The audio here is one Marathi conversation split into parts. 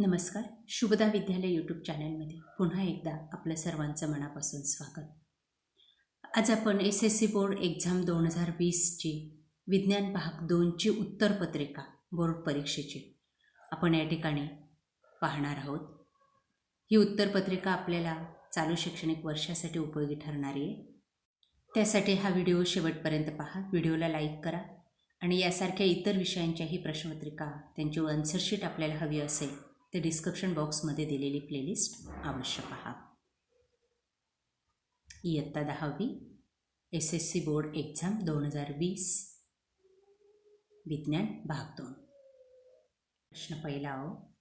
नमस्कार. शुभदा विद्यालय यूट्यूब चॅनलमध्ये पुन्हा एकदा आपलं सर्वांचं मनापासून स्वागत. आज आपण S S C board exam दोन हजार वीसची विज्ञान भाग दोनची उत्तरपत्रिका बोर्ड परीक्षेची आपण या ठिकाणी पाहणार आहोत. ही उत्तरपत्रिका आपल्याला चालू शैक्षणिक वर्षासाठी उपयोगी ठरणारी आहे. त्यासाठी हा व्हिडिओ शेवटपर्यंत पहा. व्हिडिओला लाईक करा आणि यासारख्या इतर विषयांच्याही प्रश्नपत्रिका त्यांची आन्सरशीट आपल्याला हवी असेल ते डिस्क्रिप्शन बॉक्समध्ये दिलेली प्लेलिस्ट अवश्य पहा इयत्ता दहावी S S C board exam दोन हजार वीस. विज्ञान भाग दोन. प्रश्न पहिला हो.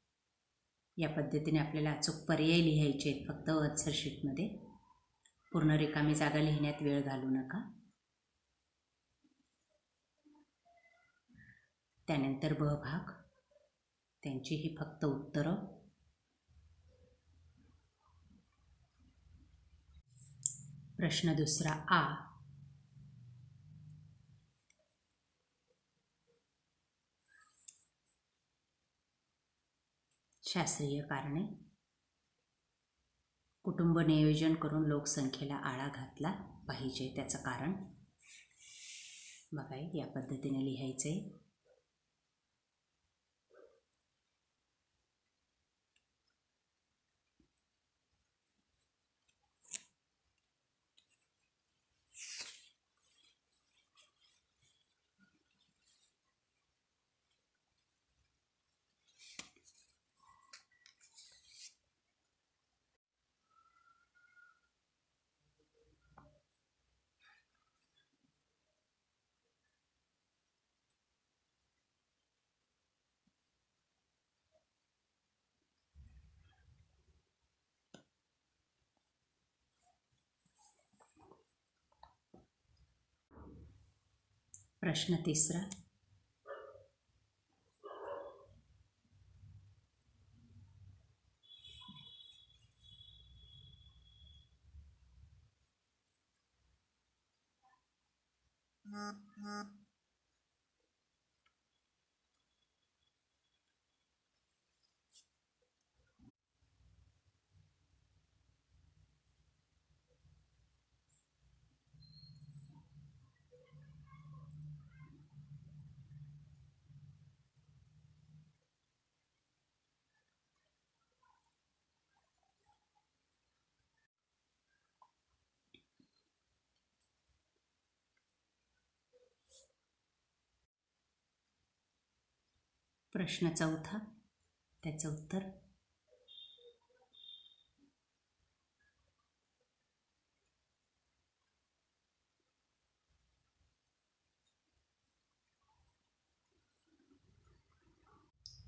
या पद्धतीने आपल्याला अचूक पर्याय लिहायचे आहेत फक्त आन्सर शीटमध्ये पूर्ण रिकामी जागा लिहिण्यात वेळ घालू नका. त्यानंतर ब भाग. त्यांची ही फक्त उत्तरं. प्रश्न दुसरा आ. शास्त्रीय कारणे. कुटुंब नियोजन करून लोकसंख्येला आळा घातला पाहिजे त्याचं कारण. बघा या पद्धतीने लिहायचं आहे प्रश्न तिसरा प्रश्न चौथा. त्याचं उत्तर.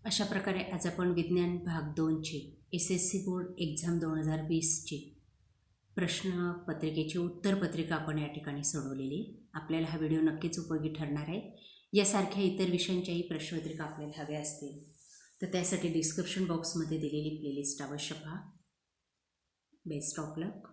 अशा प्रकारे आज आपण विज्ञान भाग दोनचे S S C board exam दोन हजार वीसची प्रश्नपत्रिकेची उत्तरपत्रिका आपण या ठिकाणी सोडवलेली. आपल्याला हा व्हिडिओ नक्कीच उपयोगी ठरणार आहे. यासारख्या इतर विषयांच्याही प्रश्नपत्रिका आपल्याला हव्या असतील. तर त्यासाठी डिस्क्रिप्शन बॉक्समध्ये दिलेली प्लेलिस्ट अवश्य पहा बेस्ट ऑफ लक